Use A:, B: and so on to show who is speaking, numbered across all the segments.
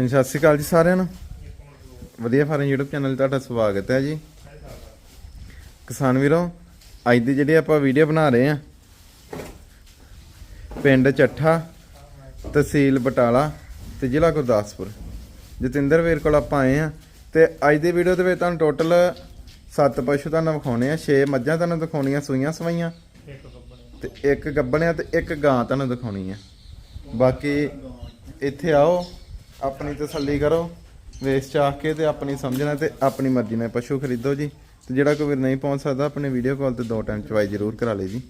A: ਹਾਂਜੀ, ਸਤਿ ਸ਼੍ਰੀ ਅਕਾਲ ਜੀ ਸਾਰਿਆਂ ਨੂੰ। ਵਧੀਆ ਫਾਰਮ YouTube ਚੈਨਲ 'ਤੇ ਤੁਹਾਡਾ ਸਵਾਗਤ ਹੈ ਜੀ। ਕਿਸਾਨ ਵੀਰੋ, ਅੱਜ ਦੀ ਜਿਹੜੀ ਆਪਾਂ ਵੀਡੀਓ ਬਣਾ ਰਹੇ ਆ ਪਿੰਡ ਚੱਠਾ, ਤਹਿਸੀਲ ਬਟਾਲਾ ਤੇ ਜ਼ਿਲ੍ਹਾ ਗੁਰਦਾਸਪੁਰ। ਜਤਿੰਦਰ ਵੀਰ ਕੋਲ ਆਪਾਂ ਆਏ ਆ ਤੇ ਅੱਜ ਦੀ ਵੀਡੀਓ ਦੇ ਵਿੱਚ ਤੁਹਾਨੂੰ ਟੋਟਲ 7 ਪਸ਼ੂ ਤੁਹਾਨੂੰ ਵਿਖਾਉਣੇ ਆ 6 ਮੱਝਾਂ ਤੁਹਾਨੂੰ ਦਿਖਾਉਣੀਆਂ, ਸੂਈਆਂ ਸਵਾਈਆਂ, ਤੇ ਇੱਕ ਗੱਬਣਿਆ ਤੇ ਇੱਕ ਗਾਂ ਤੁਹਾਨੂੰ ਦਿਖਾਉਣੀ ਆ। ਬਾਕੀ ਇੱਥੇ ਆਓ। ਆਪਣੀ ਤਸੱਲੀ ਕਰੋ ਵੇਸ ਚਾਹ ਕੇ ਤੇ ਆਪਣੀ ਸਮਝਣਾ ਤੇ ਆਪਣੀ ਮਰਜ਼ੀ ਨਾਲ ਪਸ਼ੂ ਖਰੀਦੋ ਜੀ। ਤੇ ਜਿਹੜਾ ਕੋਈ ਵੀਰ ਨਹੀਂ ਪਹੁੰਚ ਸਕਦਾ ਆਪਣੇ ਵੀਡੀਓ ਕਾਲ ਤੇ ਦੋ ਟਾਈਮ ਚਵਾਈ ਜ਼ਰੂਰ ਕਰਾ ਲੇ ਜੀ।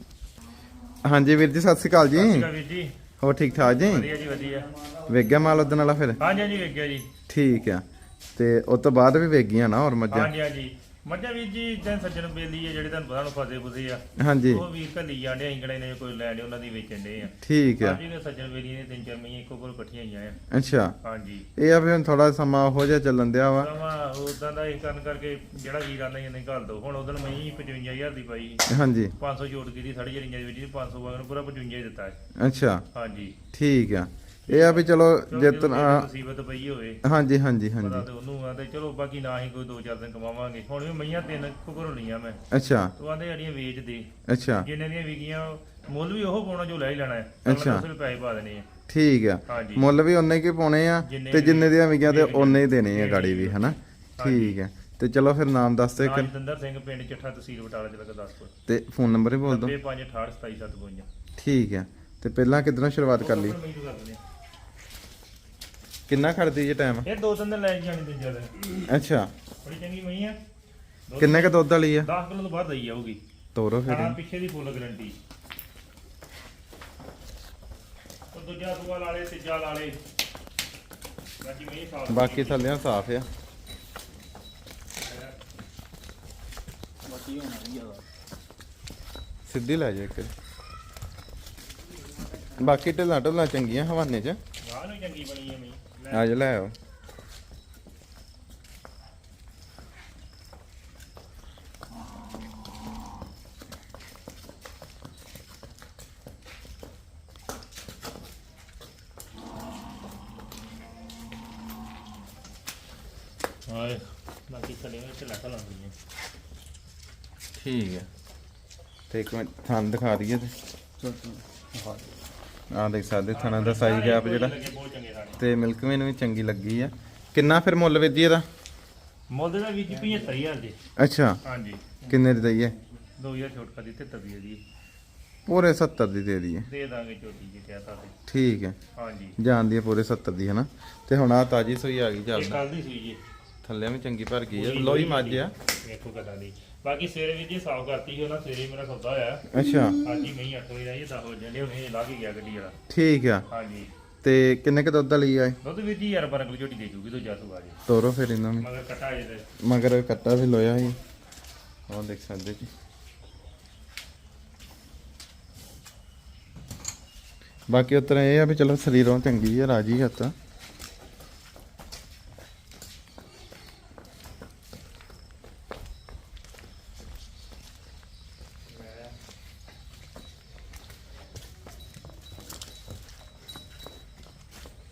A: ਹਾਂਜੀ ਵੀਰ ਜੀ ਸਤਿ ਸ਼੍ਰੀ ਅਕਾਲ ਜੀ।
B: ਸਤਿ ਵੀਰ ਜੀ।
A: ਹੋਰ ਠੀਕ ਠਾਕ ਜੀ?
B: ਵਧੀਆ ਜੀ ਵਧੀਆ।
A: ਵੇਖ ਗਿਆ ਮਾਲ ਉਦਣ ਵਾਲਾ ਫਿਰ?
B: ਹਾਂਜੀ ਹਾਂਜੀ ਵੇਖ ਗਿਆ ਜੀ।
A: ਠੀਕ ਆ। ਤੇ ਉਸ ਤੋਂ ਬਾਅਦ ਵੀ ਵੇਖ ਗਈਆਂ ਨਾ ਹੋਰ ਮੱਝਾਂ?
B: ਹਾਂਜੀ ਹਾਂਜੀ। ਮੱਝਾਂ ਵੀਰ ਜੀ ਜਨ ਸੱਜਣ ਬੇਲੀ ਹੈ ਜਿਹੜੇ ਤੁਹਾਨੂੰ ਪਤਾ ਨੂੰ ਫਸੇ ਫੁਸੇ ਆ।
A: ਹਾਂਜੀ।
B: ਉਹ ਵੀਰ ਘੱਲੀ ਜਾਂਦੇ ਅਸੀਂ ਕਿਹੜੇ ਨੇ ਕੋਈ ਲੈਣੇ ਉਹਨਾਂ ਦੀ ਵੇਚਣ ਦੇ ਆ।
A: ਠੀਕ ਆ।
B: ਹਾਂਜੀ ਨੇ ਸੱਜਣ ਬੇਲੀ ਨੇ ਤਿੰਨ ਚਾਰ ਮਹੀਨੇ ਇੱਕੋ ਕੋਲ ਇਕੱਠੀਆਂ ਆਈਆਂ ਆ।
A: ਅੱਛਾ।
B: ਹਾਂਜੀ।
A: ਇਹ ਆ ਵੀ ਹੁਣ ਥੋੜਾ ਸਮਾਂ ਉਹੋ ਜਿਹਾ ਚੱਲਣ ਦਿਆ ਵਾ।
B: ਸਮਾਂ ਉਦਾਂ ਦਾ ਇਹ ਕਰਨ ਕਰਕੇ ਜਿਹੜਾ ਵੀਰ ਆਂਦਾ ਇਹਨੇ ਘੱਲ ਦੋ। ਹੁਣ ਉਦੋਂ ਮੈਂ 55000 ਦੀ ਪਾਈ।
A: ਹਾਂਜੀ।
B: 500 ਜੋੜ ਸਾਢੇ ਚਾਰ ਇੰਚਾਂ ਦੀ ਵੀਰ ਜੀ 500 ਵਾਂਗ ਨੂੰ ਪੂਰਾ 55 ਹੀ ਦਿੱਤਾ। ਹੈ
A: ਅੱਛਾ।
B: ਹਾਂਜੀ।
A: ਠੀਕ ਆ। ਇਹ ਆ ਵੀ ਚਲੋ
B: ਚਲੋ
A: ਜਿੱਤ
B: ਜਦੋਂ ਕਿਸੇ ਮੁਸੀਬਤ ਪਈ ਹੋਵੇ
A: ਹਾਂਜੀ ਹਾਂਜੀ
B: ਪਤਾ
A: ਹਾਂਜੀ।
B: ਤੇ ਉਹਨੂੰ ਆ ਤੇ ਚਲੋ ਬਾਕੀ ਨਾ ਹੀ ਕੋਈ ਦੋ ਚਾਰ ਦਿਨ ਕਮਾਵਾਂਗੇ। ਹੁਣ ਵੀ ਮਈਆਂ ਤਿੰਨ ਕੁਕਰ ਲਈਆਂ ਮੈਂ।
A: ਅੱਛਾ।
B: ਤੂੰ ਆਂਦੇ ਜਿਹੜੀਆਂ ਵੇਚ ਦੇ।
A: ਅੱਛਾ।
B: ਜਿੰਨੇ ਦੀਆਂ ਵਿਕੀਆਂ ਮੁੱਲ ਵੀ ਉਹ ਪਾਉਣਾ ਜੋ ਲੈ ਹੀ ਲੈਣਾ ਹੈ।
A: ਅੱਛਾ।
B: ਉਸ ਵੀ ਪੈਸੇ ਪਾ ਦੇਣੇ ਆ।
A: ਠੀਕ ਆ। ਮੁੱਲ ਵੀ ਉਹਨੇ ਕੀ ਪਾਉਣੇ ਆ ਤੇ ਜਿੰਨੇ ਦੀਆਂ ਵਿਗਿਆ ਤੇ
B: ਵਿਕੀਆਂ
A: ਉਹਨੇ ਹੀ ਦੇਣੇ ਆ ਗਾੜੀ ਵੀ ਹਨਾ? ਠੀਕ ਆ। ਤੇ ਚਲੋ ਫਿਰ ਨਾਮ ਦੱਸ ਦਿਓ ਇੱਕ।
B: ਜਤਿੰਦਰ ਸਿੰਘ ਪਿੰਡ ਚੱਠਾ ਤਹਿਸੀਲ ਬਟਾਲਾ ਜ਼ਿਲ੍ਹਾ ਗੁਰਦਾਸਪੁਰ।
A: ਤੇ ਫੋਨ ਨੰਬਰ ਹੀ ਬੋਲ ਦਿਓ।
B: 9568277752
A: ਠੀਕ ਆ। ਤੇ ਪਹਿਲਾਂ ਕਿੱਧਰੋਂ ਸ਼ੁਰੂਆਤ ਕਰ ਲਈ। ਕਿੰਨਾ ਖੜਦੀ ਜੇ ਟਾਈਮ
B: ਇਹ ਦੋ ਤਿੰਨ ਦਿਨ ਲੈ ਜਾਣੀ ਤੇ ਜ਼ਿਆਦਾ
A: ਅੱਛਾ।
B: ਬੜੀ ਚੰਗੀ ਮਈ ਆ।
A: ਕਿੰਨੇ ਕ ਦੁੱਧ ਵਾਲੀ ਆ?
B: 10 ਕਿਲੋ ਤੋਂ ਬਾਅਦ ਦਈ ਜਾਊਗੀ।
A: ਤੋਰੋ ਫਿਰ
B: ਹਾਂ ਪਿੱਛੇ ਦੀ ਫੁੱਲ ਗਰੰਟੀ ਉਹ ਦੂਜਾ ਸੂਆ ਲਾਲੇ ਤੀਜਾ ਲਾਲੇ ਬਾਕੀ ਮਈ ਸਾਲ
A: ਬਾਕੀ ਥੱਲੇ ਸਾਫ਼ ਆ। ਸਿੱਧੀ ਲੈ ਜਾ ਇੱਕ ਬਾਕੀ ਢਿੱਲਾਂ ਢਿੱਲਾਂ ਚੰਗੀਆਂ ਹਵਾਨੇ ਚ।
B: ਵਾਹ ਨੂੰ ਚੰਗੀ ਬਣੀ ਹੈ ਮਈ เอา
A: อยู่
B: แล้วเฮ้ยบา
A: งทีทะเลไม่
B: เป็หลักเท่าไหร่อย่างนี้
A: ठीक है ठीक मैं थाम दिखा दिए थे ਆ ਦੇਖ ਸਕਦੇ ਥਣਾ ਦਾ ਸਾਈਜ਼ ਗੈਪ ਜਿਹੜਾ। ਤੇ ਮਿਲਕ ਮੇਨ ਵੀ ਚੰਗੀ ਲੱਗੀ ਆ। ਕਿੰਨਾ ਫਿਰ ਮੁੱਲ ਵਿੱਜੀ ਇਹਦਾ?
B: ਮੁੱਲ ਦਾ ਵੀ 75000 ਦੇ।
A: ਅੱਛਾ।
B: ਹਾਂਜੀ।
A: ਕਿੰਨੇ ਦੀ ਦਈਏ?
B: 2000 ਛੋਟ ਕਰ ਦਿੱਤੇ ਤਬੀਅ ਦੀ।
A: ਪੂਰੇ 70 ਦੀ ਦੇ ਦਈਏ।
B: ਦੇ ਦਾਂਗੇ ਛੋਟੀ ਜੀ ਕਹਤਾ ਤੇ
A: ਠੀਕ ਹੈ।
B: ਹਾਂਜੀ।
A: ਜਾਣਦੀ ਹੈ ਪੂਰੇ 70 ਦੀ ਹਨਾ? ਤੇ ਹੁਣ ਆ ਤਾਜੀ ਸੋਈ ਆ ਗਈ
B: ਇਹ
A: ਚੱਲ
B: ਕੱਲ ਦੀ ਸੂਈ ਜੀ।
A: ਥੱਲੇ ਵੀ ਚੰਗੀ ਭਰ ਗਈ ਆ। ਲੋਈ ਮੱਝ ਆ।
B: ਵੇਖੋ ਕਦਾਂ ਦੀ। ਬਾਕੀ ਸਵੇਰੇ ਵੀ ਜੀ ਸਾਫ਼ ਕਰਤੀ ਸੀ ਉਹਨਾਂ ਸਵੇਰੇ ਮੇਰਾ ਸੌਦਾ ਹੋਇਆ।
A: ਅੱਛਾ।
B: ਅੱਜ ਹੀ ਮੈਂ 8 ਵਜੇ ਆਈ 10 ਵਜੇ ਜਾਂਦੇ ਹੁਣ ਇਹ ਲਾ ਕੇ ਗਿਆ ਗੱਡੀ ਵਾਲਾ।
A: ਠੀਕ ਆ।
B: ਹਾਂਜੀ।
A: ਤੇ ਕਿੰਨੇ ਕ ਦੁੱਧ ਲਈ ਆਏ?
B: ਦੁੱਧ ਵੀ ਜੀ ਯਾਰ ਬਰਕ ਝੋਟੀ ਦੇ ਜੂਗੀ ਦੂਜਾ ਸੁਭਾ ਜੀ
A: ਤੋਰੋ ਫਿਰ ਇਹਨਾਂ ਨੂੰ।
B: ਮਗਰ ਕਟਾ ਜੇ ਤੇ।
A: ਮਗਰ ਕੱਟਾ ਵੀ ਲੋਇਆ ਸੀ। ਉਹ ਦੇਖ ਸਕਦੇ ਜੀ। ਬਾਕੀ ਉਤਰ ਇਹ ਆ ਵੀ ਚਲੋ ਸਰੀਰੋਂ ਚੰਗੀ ਆ ਰਾਜੀ ਹੱਤ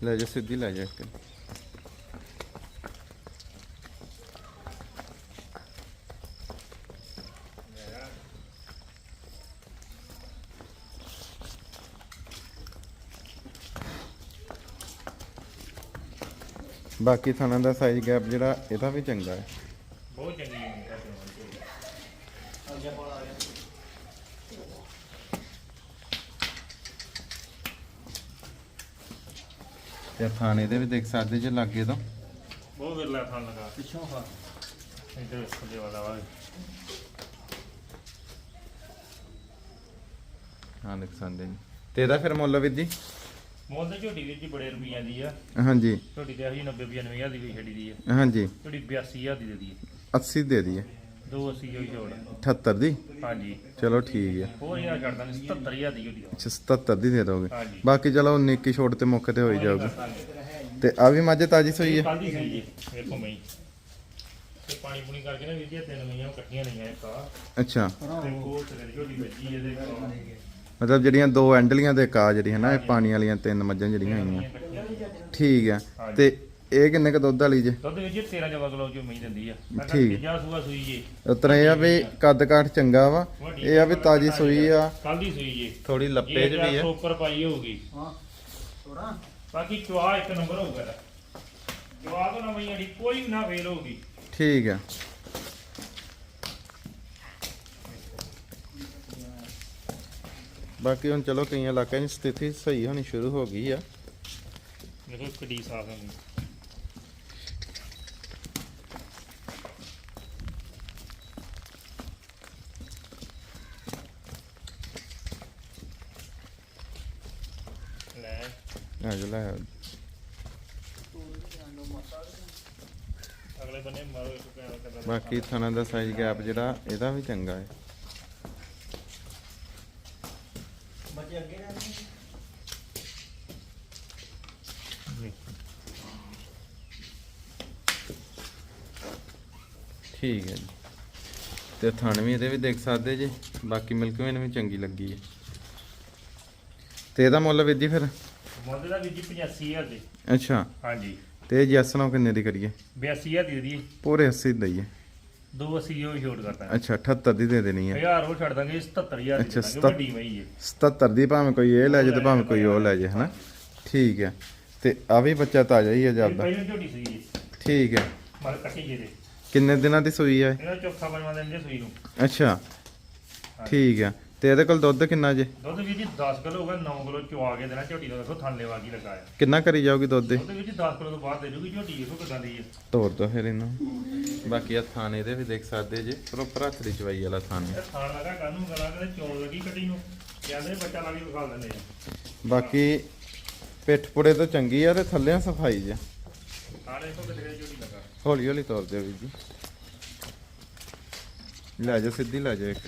A: ਲੈ ਜਾ ਸਿੱਧੀ ਲੈ ਜਾ ਇੱਕ ਬਾਕੀ ਥਾਣਾ ਦਾ ਸਾਈਜ਼ ਗੈਪ ਜਿਹੜਾ, ਇਹਦਾ ਵੀ ਚੰਗਾ ਹੈ
B: ਬਹੁਤ ਚੰਗੀ ਹੈ
A: ਤੇ ਥਾਣੇ ਦੇ ਵੀ ਦੇਖ ਸਕਦੇ ਜੇ ਲੱਗੇ ਤਾਂ।
B: ਬਹੁਤ ਵਿਰਲਾ ਥਣ ਲਗਾ। ਪਿੱਛੋਂ ਹਾਂ ਇੱਧਰ ਖੁੱਲੇ ਵਾਲਾ ਵਾ
A: ਹਾਂ ਦੇਖ ਸਕਦੇ ਜੀ। ਤੇ ਇਹਦਾ ਫਿਰ ਮੁੱਲ ਵੀ ਜੀ?
B: ਮੁੱਲ ਤੇ ਝੋਟੀ ਵੀਰ ਜੀ ਬੜੇ ਰੁਪਈਆਂ ਦੀ ਆ।
A: ਹਾਂਜੀ।
B: ਝੋਟੀ ਤੇ ਅਸੀਂ 90 95000 ਦੀ ਵੀ ਛੱਡੀ ਦੀ ਆ।
A: ਹਾਂਜੀ।
B: ਝੋਟੀ 82000 ਦੀ ਦੇ ਦੀ
A: 80 ਦੇ ਦਈਏ
B: 280 ਹੋਈ ਛੋੜ
A: 78 ਦੀ?
B: ਹਾਂਜੀ।
A: ਚਲੋ ਠੀਕ ਹੈ
B: ਹੋਰ ਯਾਰ ਛੱਡ ਦਾਂਗੇ 77000 ਦੀ ਝੋਟੀ ਦਾ
A: ਅੱਛਾ 77 ਦੀ ਦੇ ਦੋਗੇ।
B: ਹਾਂਜੀ।
A: ਬਾਕੀ ਚਲੋ ਨਿੱਕੀ ਛੋਟ ਤੇ ਮੁੱਖ ਤੇ ਹੋਈ ਜਾਊਗੀ। ਤੇ ਆ ਵੀ ਮੱਝ ਤਾਜੀ ਸੋਈ ਹੈ
B: ਕੱਲ ਦੀ ਸੀ ਜੀ ਵੇਖੋ ਮਈ ਤੇ ਪਾਣੀ ਪੂਣੀ ਕਰਕੇ ਨਾ ਵੀਰ ਜੀ ਇਹ ਤਿੰਨ ਮਈਆਂ ਇਕੱਠੀਆਂ ਲਈਆਂ ਇੱਕ ਆ।
A: ਅੱਛਾ।
B: ਤੇ ਉਹ ਤੇ ਝੋਟੀ ਵੱਜੀ ਇਹਦੇ ਕੋਲ
A: ਮਤਲਬ ਜਿਹੜੀਆਂ ਦੋ ਐਂਡਲੀਆਂ ਦੇ ਕਾ ਜਿਹੜੀ ਹੈ ਨਾ ਇਹ ਪਾਣੀ ਵਾਲੀਆਂ ਤਿੰਨ ਮੱਝਾਂ ਜਿਹੜੀਆਂ ਆਈਆਂ।
B: ਇਕੱਠੀਆਂ
A: ਠੀਕ ਹੈ ਤੇ ਇਹ ਕਿੰਨੇ ਕ ਦੁੱਧ ਵਾਲੀ ਜੇ?
B: ਦੁੱਧ ਵੀਰ ਜੀ 13 ਜਵਾ ਕਿਲੋ ਜੋ ਮਹੀਂ ਦਿੰਦੀ ਆ?
A: ਠੀਕ।
B: ਜਾ ਸੂਆ ਸੂਈ ਜੀ।
A: ਉਤਰਾ ਇਹ ਆ ਵੀ ਕੱਦ ਕਾਠ ਚੰਗਾ ਵਾ। ਇਹ ਆ ਵੀ ਤਾਜੀ ਸੂਈ ਆ।
B: ਕੱਲ ਦੀ ਸੂਈ ਜੀ।
A: ਥੋੜੀ ਲੱਪੇ ਚ ਵੀ ਆ।
B: ਉੱਪਰ ਪਾਈ ਹੋਊਗੀ।
C: ਹਾਂ। ਥੋੜਾ
B: ਬਾਕੀ ਚਵਾ ਇੱਕ ਨੰਬਰ ਹੋਊਗਾ ਇਹਦਾ। ਚਵਾ ਤੋਂ ਨਾ ਅੜੀ ਕੋਈ ਵੀ ਨਾ ਫੇਲ ਹੋਊਗੀ।
A: ਠੀਕ ਆ। ਬਾਕੀ ਹੁਣ ਚਲੋ ਕਈਆਂ ਇਲਾਕਿਆਂ 'ਚ ਸਥਿਤੀ ਸਹੀ ਹੋਣੀ ਸ਼ੁਰੂ ਹੋ ਗਈ ਆ।
B: ਦੇਖੋ ਕਿੱਡੀ ਸਾਫ਼ ਹੁੰਦੀ ਲੈ
A: ਆ ਜਾ ਲੈ
B: ਅਗਲੇ ਬੰਨੇ ਮਾਰੋ ਇੱਕ ਕਰਦਾ।
A: ਬਾਕੀ ਥਣਾ ਦਾ ਸਾਈਜ਼ ਗੈਪ ਜਿਹੜਾ ਇਹਦਾ ਵੀ ਚੰਗਾ ਹੈ।
C: ਬੱਚੇ ਅੱਗੇ ਰਹਿੰਦੇ
A: ਠੀਕ ਹੈ ਜੀ। ਤੇ ਥਣ ਵੀ ਇਹਦੇ ਵੀ ਦੇਖ ਸਕਦੇ ਜੀ ਬਾਕੀ ਮਿਲਕ ਵੀ ਚੰਗੀ ਲੱਗੀ ਹੈ। ਤੇ ਇਹਦਾ ਮੁੱਲ ਵੀਰ ਜੀ ਫਿਰ?
B: ਮੁੱਲ ਦਾ ਵੀ ਜੀ 85000 ਦੇ।
A: ਅੱਛਾ।
B: ਹਾਂਜੀ।
A: ਤੇ ਜੈਸ ਨਾਲ ਕਿੰਨੇ ਦੀ ਕਰੀਏ?
B: 82000 ਦੀ ਦੀ
A: ਪੂਰੇ 80 ਦਈਏ।
B: 280 ਉਹ ਛੋਟ ਕਰਦਾ
A: ਅੱਛਾ 78 ਦੀ ਦੇ ਦੇਣੀ ਹੈ।
B: 1000 ਉਹ ਛੱਡ ਦਾਂਗੇ 77000 ਦੀ
A: ਅੱਛਾ,
B: ਦਾਂਗੇ ਵੱਡੀ ਮਈ ਹੈ।
A: 77 ਦੀ ਭਾਵੇਂ ਕੋਈ ਇਹ ਲੈ ਜੇ ਤੇ ਭਾਵੇਂ ਕੋਈ ਉਹ ਲੈ ਜੇ ਹਨਾ? ਠੀਕ ਹੈ। ਤੇ ਆ ਵੀ ਬੱਚਾ ਤਾਜ਼ਾ ਹੀ ਹੈ ਜਾਂਦਾ
B: ਪਹਿਲਾਂ ਝੋਟੀ ਸੀ ਜੀ
A: ਠੀਕ ਹੈ।
B: ਮਲ ਕੱਟੀ ਜੇ ਦੇ
A: ਕਿੰਨੇ ਦਿਨਾਂ ਦੀ ਸੂਈ ਹੈ?
B: ਇਹਦਾ ਚੌਥਾ ਬਣਵਾ ਦਿੰਦੇ ਸੂਈ ਨੂੰ।
A: ਅੱਛਾ। ਠੀਕ ਹੈ। ਤੇ ਇਹਦੇ ਕੋਲ ਦੁੱਧ ਕਿੰਨਾ ਜੇ?
B: ਦੁੱਧ ਵੀ ਜੀ 10 ਕਿਲੋ ਹੋਗਾ 9 ਕਿਲੋ ਚਵਾ ਕੇ ਦੇਣਾ ਝੋਟੀ ਦਾ ਦੇਖੋ ਥੱਲੇ ਵਾਗੀ ਲਗਾਇਆ
A: ਕਿੰਨਾ ਕਰੀ ਜਾਊਗੀ ਦੁੱਧ ਦੇ
B: ਦੁੱਧ ਵਿੱਚ 10 ਕਿਲੋ ਤੋਂ ਬਾਅਦ ਦੇ ਜੂਗੀ ਝੋਟੀ ਦੇਖੋ ਕਿਦਾਂ ਦੀ ਹੈ
A: ਤੋੜ ਦੋ ਫਿਰ ਇਹਨੂੰ। ਬਾਕੀ ਆ ਥਾਣੇ ਦੇ ਵੀ ਦੇਖ ਸਕਦੇ ਜੇ ਪ੍ਰੋਪਰ ਹੱਥ ਦੀ ਚਵਾਈ ਵਾਲਾ ਥਾਣ।
B: ਇਹ ਥਾਣ ਲਗਾ ਕਾਨੂੰ ਗਲਾ ਕਦੇ ਚੌਲ ਲੱਗੀ ਕੱਟੀ ਨੂੰ। ਕਹਿੰਦੇ ਬੱਚਾ ਲਾ ਕੇ ਵਿਖਾ ਦਿੰਦੇ ਆ।
A: ਬਾਕੀ ਪਿੱਠ ਪੁੜੇ ਤੋਂ ਚੰਗੀ ਆ ਤੇ ਥੱਲਿਆਂ ਸਫ਼ਾਈ ਜੇ।
B: ਥਾਣੇ ਦੇਖੋ ਕਿਤੇ ਝੋਟੀ ਲਗਾ।
A: ਹੌਲੀ ਹੌਲੀ ਤੋਰ ਦਿਓ ਵੀਰ ਜੀ। ਲੈ ਜਾ ਸਿੱਧੀ ਲੈ ਜਾ ਇੱਕ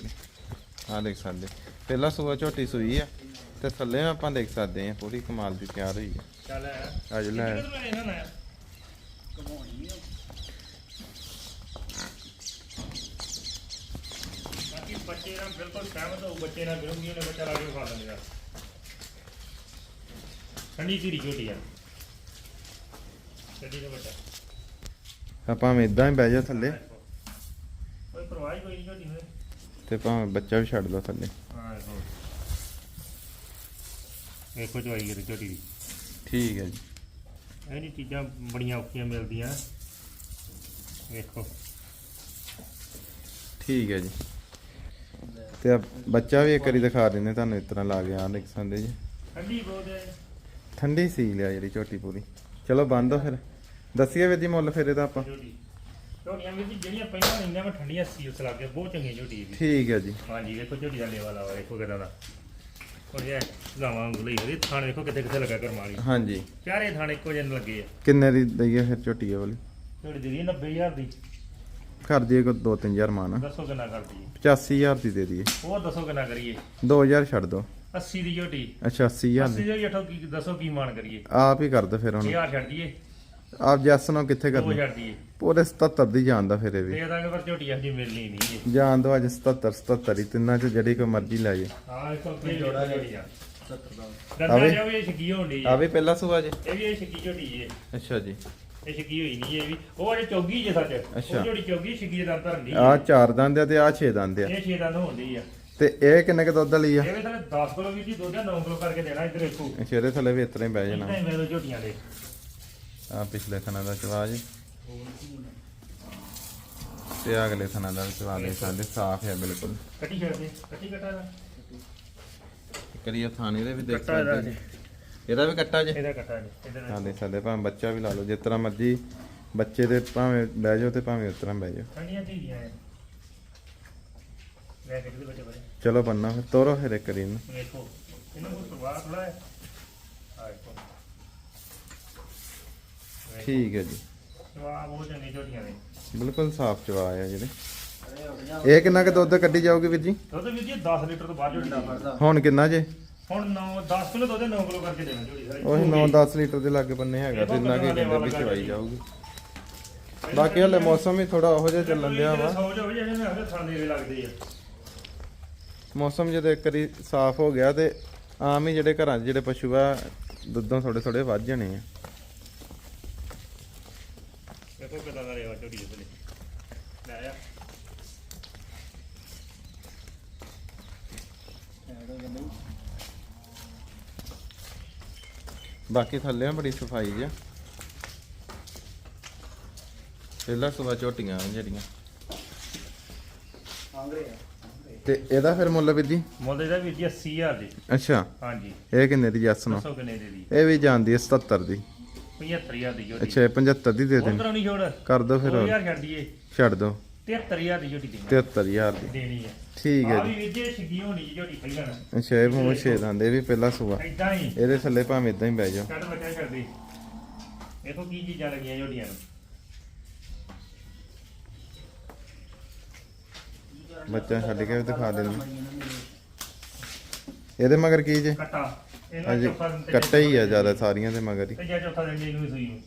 A: ਆ ਦੇਖ ਸਕਦੇ। ਪਹਿਲਾਂ ਸੂਆ ਝੋਟੀ ਸੂਈ ਆ ਤੇ ਥੱਲੇ ਆਪਾਂ ਦੇਖ ਸਕਦੇ ਆ ਪੂਰੀ ਕਮਾਲ ਦੀ ਤਿਆਰ ਹੋਈ ਹੈ
B: ਚੱਲ ਆ।
A: ਅੱਜ ਲੈ
C: ਕਮਾਉਣੀ ਆ?
B: ਬਾਕੀ ਬੱਚੇ ਨਾਲ ਬਿਲਕੁਲ ਸਹਿਮਤ ਹੋ ਬੱਚੇ ਨਾਲ ਬਿਰੰਗੀ ਉਹਨੇ ਬੱਚਾ ਲਾ ਕੇ ਵਿਖਾ ਦਿੰਦੇ ਆ। ਠੰਡੀ ਧੀਰੀ ਝੋਟੀ ਆ। ਛੱਡੀ ਦਾ ਬੱਚਾ
A: ਆਪਾਂ ਇਦਾਂ ਹੀ ਬਹਿ ਜਾ ਥੱਲੇ।
B: ਕੋਈ ਪਰਵਾਹ ਹੀ ਕੋਈ ਨਹੀਂ ਝੋਟੀ ਨੂੰ।
A: ਤੇ ਭਾਵੇਂ ਬੱਚਾ ਵੀ ਛੱਡ ਦੋ ਥੱਲੇ।
B: ਹਾਂ ਦੇਖੋ ਵੇਖੋ ਚਵਾਈ ਕਰੀ ਝੋਟੀ। ਦੀ
A: ਠੀਕ ਹੈ ਜੀ।
B: ਇਹ ਜੀ ਚੀਜ਼ਾਂ ਬੜੀਆਂ ਔਖੀਆਂ ਮਿਲਦੀਆਂ। ਵੇਖੋ
A: ਠੀਕ ਹੈ ਜੀ। ਤੇ ਆ ਬੱਚਾ ਵੀ ਇੱਕ ਵਾਰੀ ਦਿਖਾ ਦਿੰਦੇ ਤੁਹਾਨੂੰ ਇਸ ਤਰ੍ਹਾਂ ਲਾ ਕੇ ਆ ਦੇਖ ਸਕਦੇ ਜੀ।
B: ਠੰਡੀ ਬਹੁਤ ਹੈ।
A: ਠੰਡੀ ਸੀ ਲਿਆ ਜਿਹੜੀ ਝੋਟੀ ਪੂਰੀ। ਚਲੋ ਬੰਦ ਹੋ ਫਿਰ। ਦੱਸੀਏ ਵੀਰ ਜੀ ਮੁੱਲ ਫਿਰ ਇਹਦਾ ਆਪਾਂ।
B: ਝੋਟੀ। ਝੋਟੀਆਂ ਵੀ ਜੀ ਜਿਹੜੀਆਂ ਪਹਿਲਾਂ ਲੈਂਦੀਆਂ ਮੈਂ ਠੰਡੀਆਂ ਸੀ ਉਸ ਲੱਗੇ ਬਹੁਤ ਚੰਗੀਆਂ ਝੋਟੀ ਹੈ
A: ਠੀਕ ਹੈ ਜੀ।
B: ਹਾਂਜੀ ਵੇਖੋ ਝੋਟੀ ਦਾ ਲੇਵਾ ਲਾਵਾ ਵੇਖੋ ਕਿਦਾਂ ਦਾ। ਉਹ ਇਹ ਗਾਵਾਂ ਉਂਗਲੀ ਉਹਦੀ ਥਾਣ ਵੇਖੋ ਕਿੱਥੇ ਕਿੱਥੇ ਲੱਗਾ ਕਰਮ ਵਾਲੀ।
A: ਹਾਂਜੀ।
B: ਚਾਰੇ ਥਾਣ ਇੱਕੋ ਜਿਹੇ ਲੱਗੇ ਆ।
A: ਕਿੰਨੇ ਦੀ ਦਈਏ ਫਿਰ ਝੋਟੀ ਇਹ ਵਾਲੀ?
B: ਝੋਟੀ ਦੀ 90000 ਦੀ।
A: ਕਰ ਦਈਏ ਕੋ 2-3000 ਮਾਨ
B: ਦੱਸੋ ਕਿੰਨਾ ਕਰਦੀ ਹੈ
A: 85000 ਦੀ ਦੇ ਦਈਏ।
B: ਉਹ ਦੱਸੋ ਕਿੰਨਾ ਕਰੀਏ।
A: 2000 ਛੱਡ ਦੋ।
B: 80 ਦੀ ਝੋਟੀ।
A: ਅੱਛਾ 80000
B: 80
A: ਦੀ।
B: ਕੀ ਦੱਸੋ ਕੀ ਮਾਨ ਕਰੀਏ।
A: ਆਪ ਹੀ ਕਰ ਦੋ ਫਿਰ ਹੁਣ।
B: 1000 ਛੱਡ ਦਈਏ।
A: ਆਪ ਜੱਸ ਨਾਲ ਕਿੱਥੇ
B: 2
A: ਕਰਨੀ?
B: ਛੱਡ ਦਈਏ।
A: ਪੂਰੇ 77 ਦੀ ਜਾਣ ਦਾ ਫਿਰ ਇਹ ਵੀ।
B: ਦੇ ਦਾਂਗੇ ਪਰ ਝੋਟੀ ਅੱਜ ਮਿਲਣੀ ਨਹੀਂ ਜੀ।
A: ਜਾਣ ਦੋ ਅੱਜ 77 77 ਹੀ ਤਿੰਨਾਂ ਚ ਜਿਹੜੀ ਕੋਈ ਮਰਜ਼ੀ ਲੈ ਜੇ
B: ਹਾਂ ਇੱਕ ਕੋਈ ਜੋੜਾ ਝੋਟੀ ਆ।
C: 70 ਦਾ।
B: ਦੰਦਾਂ
A: ਆਵੇ?
B: ਜਾ ਵੀ ਇਹ ਸ਼ਕੀ ਹੋਣ ਡਈ
A: ਆ।
B: ਹੈ
A: ਵੀ ਪਹਿਲਾ ਸੁਆ ਜੇ।
B: ਇਹ ਵੀ ਇਹ ਸ਼ਕੀ ਝੋਟੀ ਹੈ
A: ਅੱਛਾ ਜੀ।
B: ਇਹ ਸ਼ਕੀ ਹੋਈ ਨਹੀਂ ਇਹ ਵੀ। ਉਹ ਅਜੇ ਚੌਗੀ ਜੇ ਸੱਚ।
A: ਅੱਛਾ।
B: ਉਹ ਝੋਟੀ ਚੌਗੀ ਸ਼ਕੀ ਦੇ ਦੰਦ ਧਰਨ ਦੀ
A: ਆ। ਚਾਰ ਦੰਦ ਆ ਤੇ ਆ 6 ਦੰਦ ਆ।
B: ਇਹ ਛੇ ਦੰਦ ਹੁੰਦੀ ਆ।
A: ਤੇ ਇਹ ਕਿੰਨੇ ਕ ਦੁੱਧ ਵਾਲੀ ਆ?
B: ਇਹ ਵੀ ਥਲੇ 10 ਕਿਲੋ ਵੀ ਜੀ ਦੁੱਧ ਦਾ 9 ਕਿਲੋ ਕਰਕੇ ਦੇਣਾ ਇੱਧਰ ਵੇਖੋ
A: ਅੱਛਾ, ਇਹਦੇ ਥੱਲੇ ਵੀ ਇਤਨੇ ਬਹਿ ਜਾਣਾ।
B: ਇਦਾਂ ਹੀ ਮੇਰੇ ਝੋਟੀਆਂ ਦੇ।
A: ਆ ਪਿਛਲੇ ਥਣਾ ਦਾ ਚਵਾ ਜੀ। ਤੇ ਅਗਲੇ ਥਣਾ ਦਾ ਚਵਾ ਦੇ ਸਾਡੇ ਸਾਫ਼ ਹੈ ਬਿਲਕੁਲ।
B: ਕੱਟੀ ਛੱਡ ਦੇ ਕੱਟੀ ਕੱਟਾ ਦਾ
A: ਕਰੀਏ ਥਾਣੇ ਦੇ ਵੀ ਦੇਖ
B: ਕੱਟਾ ਇਹਦਾ
A: ਸਕਦੇ ਜੀ। ਇਹਦਾ ਵੀ ਕੱਟਾ ਜੇ?
B: ਇਹਦਾ ਕੱਟਾ ਜੀ ਇਧਰ
A: ਹਾਂ ਦੇਖ ਸਕਦੇ ਭਾਵੇਂ ਬੱਚਾ ਵੀ ਲਾ ਲਓ ਜਿਸ ਤਰ੍ਹਾਂ ਮਰਜ਼ੀ ਬੱਚੇ ਦੇ ਭਾਵੇਂ ਬਹਿ ਜਾਓ ਤੇ ਭਾਵੇਂ ਉਸ ਤਰ੍ਹਾਂ ਬਹਿ ਜਾਓ।
B: ਠੰਡੀਆਂ ਧੀਆਂ ਐ।
A: ਚਲੋ ਬੰਨਾ ਫਿਰ ਤੋਰੋ ਫਿਰ ਇੱਕ ਇਹਨੂੰ
B: ਵੇਖੋ ਇਹਨਾਂ ਨੂੰ ਪ੍ਰਵਾਹ ਥੋੜਾ ਹੈ।
A: ਠੀਕ ਹੈ ਜੀ।
B: ਪ੍ਰਵਾਹ ਬਹੁਤ ਚੰਗੀ ਝੋਟੀਆਂ ਨੇ
A: ਬਿਲਕੁਲ ਸਾਫ਼ ਚਵਾ ਆ ਜਿਹੜੇ। ਇਹ ਕਿੰਨਾ ਕੁ ਦੁੱਧ ਕੱਢੀ ਜਾਊਗੀ ਵੀਰ ਜੀ?
B: ਦੁੱਧ ਵੀ ਜੀ 10 ਲੀਟਰ ਤੋਂ ਬਾਅਦ ਝੋਟੀ ਦਾ
C: ਫੜਦਾ
A: ਹੁਣ ਕਿੰਨਾ ਜੇ?
B: ਹੁਣ 9 10 ਕਿਲੋ ਦੁੱਧ 9 ਕਿਲੋ ਕਰਕੇ ਦੇਣਾ ਝੋਟੀ ਸਾਰੇ।
A: ਉਹੀ 9-10 ਲੀਟਰ ਦੇ ਲਾਗੇ ਬੰਨੇ ਹੈਗਾ ਇੰਨਾ ਕੀ ਕਹਿੰਦੇ ਵੀ ਚਵਾਈ ਜਾਊਗੀ। ਬਾਕੀ ਹਲੇ ਮੌਸਮ ਵੀ ਥੋੜਾ ਉਹੋ ਜਿਹਾ ਚੱਲਣ ਡਿਆ ਵਾ।
B: ਸੌ ਜੋ ਜਿਹੜੇ ਨੇ ਹਲੇ ਥਾਂ ਦੇ ਲੱਗਦੇ ਆ।
A: ਮੌਸਮ ਜਦੋਂ ਇੱਕ ਵਾਰੀ ਸਾਫ਼ ਹੋ ਗਿਆ ਤੇ ਆਮ ਹੀ ਜਿਹੜੇ ਘਰਾਂ 'ਚ ਜਿਹੜੇ ਪਸ਼ੂ ਆ ਦੁੱਧੋਂ ਥੋੜੇ ਥੋੜੇ ਵੱਧ ਜਾਣੇ ਆ।
B: ਵੇਖੋ ਕਿਦਾਂ ਦਾ ਰੇਵਾ ਲੈ ਆ।
A: ਬਾਕੀ ਥੱਲੇ ਬੜੀ ਸਫ਼ਾਈ ਆ। ਪਹਿਲਾ ਸੁਬਾ ਝੋਟੀਆਂ ਆ ਜਿਹੜੀਆਂ।
C: ਆਂਗਰੇ ਆ। ਆਂਗਰੇ।
A: ਤੇ ਇਹਦਾ ਫਿਰ ਮੁੱਲ ਵੀ ਜੀ?
B: ਮੁੱਲ ਇਹਦਾ ਵੀਰ ਜੀ 80000 ਦੇ।
A: ਅੱਛਾ।
B: ਹਾਂਜੀ।
A: ਇਹ ਕਿੰਨੇ ਦੀ ਜੱਸ ਨੂੰ।
B: ਦੱਸੋ ਕਿੰਨੇ ਦੇ ਦੀ
A: ਇਹ ਵੀ ਜਾਂਦੀ ਹੈ 77 ਦੀ।
B: 75000 ਦੀ ਝੋਟੀ
A: ਅੱਛਾ ਇਹ 75 ਦੀ ਦੇ ਦੇਣੀ।
B: ਉਧਰੋਂ ਨਹੀਂ ਛੋੜ
A: ਕਰ ਦੋ ਫਿਰ ਹੋਰ।
B: 2000 ਛੱਡ ਦਈਏ।
A: ਛੱਡ ਦੋ।
B: 73000 ਦੀ ਝੋਟੀ ਦੇਣੀ।
A: 73000 ਦੀ।
B: ਦੇਣੀ ਹੈ
A: ਠੀਕ ਹੈ
B: ਆ ਵੀ
A: ਜੀ
B: ਜੀ ਛਿੱਗੀ ਹੋਣੀ ਜੀ ਝੋਟੀ ਪਹਿਲਾਂ।
A: ਅੱਛਾ ਇਹ ਭਾਵੇਂ ਛੇ ਦੰਦ ਇਹ ਵੀ ਪਹਿਲਾ ਸੁਬਾ
B: ਇਦਾਂ ਹੀ।
A: ਇਹਦੇ ਥੱਲੇ ਭਾਵੇਂ ਇਦਾਂ ਹੀ ਬਹਿ ਜਾਓ।
B: ਕੱਢ ਬੱਚਾ ਛੱਡਦੀ ਦੇਖੋ ਕੀ ਚੀਜ਼ਾਂ ਲੱਗੀਆਂ ਝੋਟੀਆਂ ਨੂੰ।
A: ਬੱਚਾ ਛੱਡ ਕੇ ਵੀ ਦਿਖਾ ਦਿੰਦੇ ਇਹਦੇ ਮਗਰ ਕੀ ਜੇ?
B: ਕੱਟਾ। ਇਹਨਾਂ
A: ਅਜੇ
B: ਚੌਥਾ ਦਿਨ ਤੇ
A: ਕੱਟਾ ਹੀ ਆ ਜ਼ਿਆਦਾ ਸਾਰੀਆਂ ਦੇ ਮਗਰ ਹੀ।
B: ਤੇ ਜਾਂ ਚੌਥਾ ਦਿਨ ਜੀ ਨੂੰ ਸੂਈ ਨੂੰ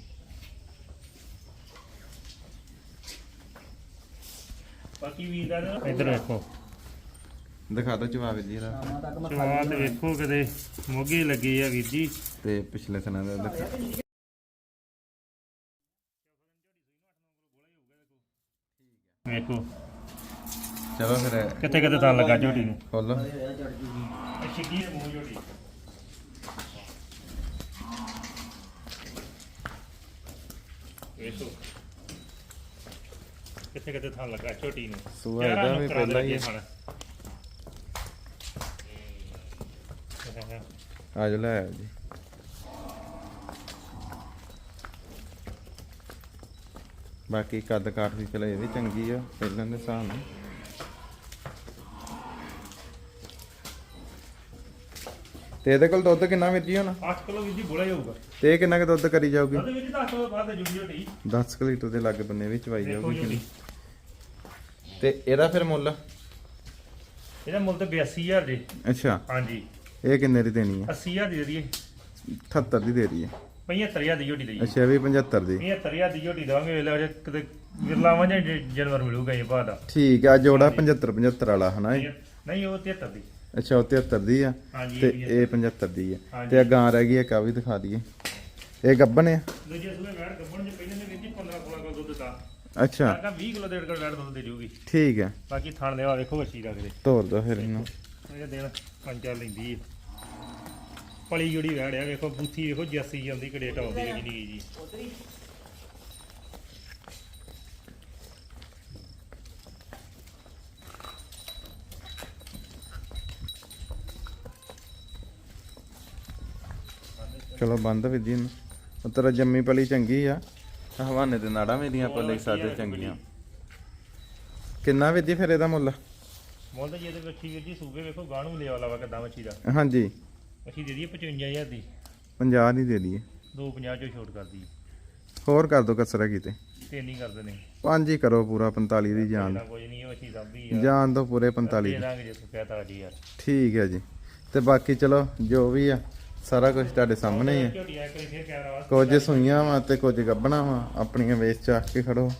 B: ਬਾਕੀ ਵੀਰ ਦਾ ਨਾ- ਇੱਧਰ ਵੇਖੋ।
A: ਦਿਖਾ ਦੋ ਜਵਾਬ ਜੀ ਇਹਦਾ।
C: ਸ਼ਾਮਾਂ ਤੱਕ ਮੈਂ
B: ਜਵਾਬ ਤੇ ਵੇਖੋ ਕਿਤੇ ਮੋਗੇ ਲੱਗੇ ਆ ਵੀਰ ਜੀ।
A: ਤੇ ਪਿਛਲੇ ਸਨਾਂ ਦਾ ਦਿਖਾ
B: ਵੇਖੋ।
A: ਚਲੋ ਫਿਰ।
B: ਕਿੱਥੇ ਕਿੱਥੇ ਤਾਂ ਲੱਗਾ ਝੋਟੀ ਨੂੰ।
A: ਖੋਲੋ
B: ਛਿੱਗੀ ਦੇ ਮੂੰਹ ਝੋਟੀ। ਵੇਖੋ। ਕਿੱਥੇ ਕਿੱਥੇ ਥਾਂ ਲੱਗਾ ਝੋਟੀ ਨੂੰ।
A: ਸੂਆ
B: ਚਾਰਾਂ
A: ਇਹਦਾ ਵੀ
B: ਨੁਕਰਾਂ ਦੇ
A: ਪਹਿਲਾਂ ਹੀ
B: ਲੱਗੇ ਥਣ।
A: ਆ ਜਾ ਲੈ ਆਓ ਜੀ। ਬਾਕੀ ਕੱਦ ਕਾਠ ਵੀ ਚਲੇ ਇਹ ਵੀ ਚੰਗੀ ਆ ਪਹਿਲਾਂ ਦੇ ਹਿਸਾਬ ਨਾਲ। ਤੇ ਇਹਦੇ ਕੋਲ ਦੁੱਧ ਕਿੰਨਾ ਵੀਰ ਜੀ ਹੁਣ?
B: 8 ਕਿਲੋ ਵੀਰ ਜੀ ਬੋਲਾ ਹੀ ਹੋਊਗਾ
A: ਤੇ ਇਹ ਕਿੰਨਾ ਕੁ ਦੁੱਧ ਕਰੀ ਜਾਊਗੀ?
B: ਉਹਦੇ ਵਿੱਚ 10 ਕਿਲੋ ਬਾਅਦ ਜੁੜੀ ਝੋਟੀ
A: 10 ਕੁ ਲੀਟਰ ਦੇ ਲਾਗੇ ਬੰਨੇ ਵਿੱਚ
B: ਦੇਖੋ
A: ਜਾਊਗੀ
B: ਝੋਟੀ
A: ਕਿੰਨੀ। ਤੇ ਇਹਦਾ ਫਿਰ ਮੁੱਲ?
B: ਇਹਦਾ ਮੁੱਲ ਤੇ 82000 ਜੀ
A: ਅੱਛਾ।
B: ਹਾਂਜੀ।
A: ਇਹ ਕਿੰਨੇ ਦੀ ਦੇਣੀ ਹੈ
B: 80000 ਦੀ ਦੇ ਦਈਏ।
A: 78 ਦੀ ਦੇ ਰਹੀ ਹੈ
B: 75000 ਦੀ ਝੋਟੀ ਦਈਏ।
A: ਅੱਛਾ ਇਹ ਵੀ 75 ਦੀ।
B: 75000 ਦੀ ਝੋਟੀ ਦਵਾਂਗੇ ਵੇਲੇ ਅਜੇ ਕਿਤੇ ਵਿਰਲਾਵਾਂ ਜਾਂ ਜਾਨਵਰ ਮਿਲੂਗਾ ਇਹ ਦਾ।
A: ਠੀਕ ਆ ਜੋੜਾ 75 75 ਵਾਲਾ ਹਨਾ? ਇਹ?
B: ਨਹੀਂ ਉਹ 73 ਦੀ।
A: ਅੱਛਾ ਉਹ 73 ਦੀ ਆ।
B: ਹਾਂਜੀ
A: ਤੇ
B: ਇਹ ਵੀ
A: ਇਹ 75 ਦੀ ਆ।
B: ਹਾਂਜੀ।
A: ਤੇ ਆ ਗਾਂ ਰਹਿ ਗਈ ਇੱਕ ਆ ਵੀ ਦਿਖਾ ਦਈਏ। ਇਹ ਗੱਬਨ ਆ?
B: ਦੂਜੇ ਸੂਏ ਵੈੜ ਗੱਬਣ ਚ ਪਹਿਲੇ ਨੇ ਵੀਰ ਜੀ 15 16 ਕਿਲੋ ਦੁੱਧ ਦਿੱਤਾ
A: ਅੱਛਾ।
B: ਆਗਾ 20 ਕਿਲੋ ਡੇਢ ਕਿਲੋ ਵੈੜ ਦੁੱਧ ਦੇ ਜੂਗੀ।
A: ਠੀਕ ਹੈ
B: ਬਾਕੀ ਥਣ ਦੇਵਾ ਵੇਖੋ ਵੱਛੀ ਦਾ ਕਿਤੇ।
A: ਤੋਰ ਦੋ ਫਿਰ ਇਹਨੂੰ।
B: ਇਹ ਦਿਨ ਪੰਜ ਚਾਰ ਲੈਂਦੀ ਹੈ ਪਲੀ ਜੁੜੀ ਵੈੜ ਆ ਵੇਖੋ ਬੂਥੀ ਵੇਖੋ ਜੱਸੀ ਜਾਂਦੀ ਨਹੀਂ ਜੀ।
A: ਚਲੋ ਬੰਦ ਵੀ ਜੀ। ਉਹ ਤੇਰਾ ਜੰਮੀ ਪਲੀ ਚੰਗੀ ਆ। ਹਵਾਨੇ ਤੇ ਨਾੜਾ ਮੇਰੀਆਂ ਆਪਾਂ ਲੈ ਸਕਦੇ ਚੰਗੀਆਂ। ਕਿੰਨਾ ਵੀ ਜੀ ਫਿਰ ਇਹਦਾ ਮੁੱਲ?
B: ਮੁੱਲ ਤਾਂ ਜੀ ਇਹਦੇ ਵੱਛੀ ਵੀਰ ਜੀ ਸੂਬੇ ਵੇਖੋ ਗਾਣੂ ਲਿਆ ਵਾਲਾ ਵਾ ਕਿੱਦਾਂ ਵੱਛੀ ਦਾ।
A: ਹਾਂਜੀ।
B: ਵੱਛੀ ਦੇ ਦਈਏ 55000 ਦੀ।
A: 50 ਦੀ ਦੇ ਦਈਏ।
B: 250 ਚੋਂ ਛੋਟ ਕਰ ਦਈਏ।
A: ਹੋਰ ਕਰ ਦੋ ਕਸਰਾ ਕੀਤੇ।
B: ਤੇ ਨਹੀਂ ਕਰਦੇ ਨੇ।
A: ਪੰਜ ਹੀ ਕਰੋ ਪੂਰਾ 45 ਦੀ ਜਾਨ।
B: ਕੋਈ ਨਹੀਂ ਵੱਛੀ ਸਾਂਭੀ ਆ।
A: ਜਾਨ ਦੋ ਪੂਰੇ 45
B: ਦੇ
A: ਦੀ।
B: ਦਾਂਗੇ ਜੇ ਤੂੰ ਕਹਤਾ ਜੀ ਯਾਰ
A: ਠੀਕ ਹੈ ਜੀ। ਤੇ ਬਾਕੀ ਚਲੋ ਜੋ ਵੀ ਆ ਸਾਰਾ ਕੁਝ ਤੁਹਾਡੇ ਸਾਹਮਣੇ ਹੀ
B: ਫਿਰ ਕੈਮਰਾ ਵਾ
A: ਕੁਝ ਸੂਈਆਂ ਵਾ ਤੇ ਕੁਝ ਗੱਬਣਾ ਵਾ। ਆਪਣੀਆਂ ਵੇਚ ਚਾਕ ਕੇ ਖੜੋ।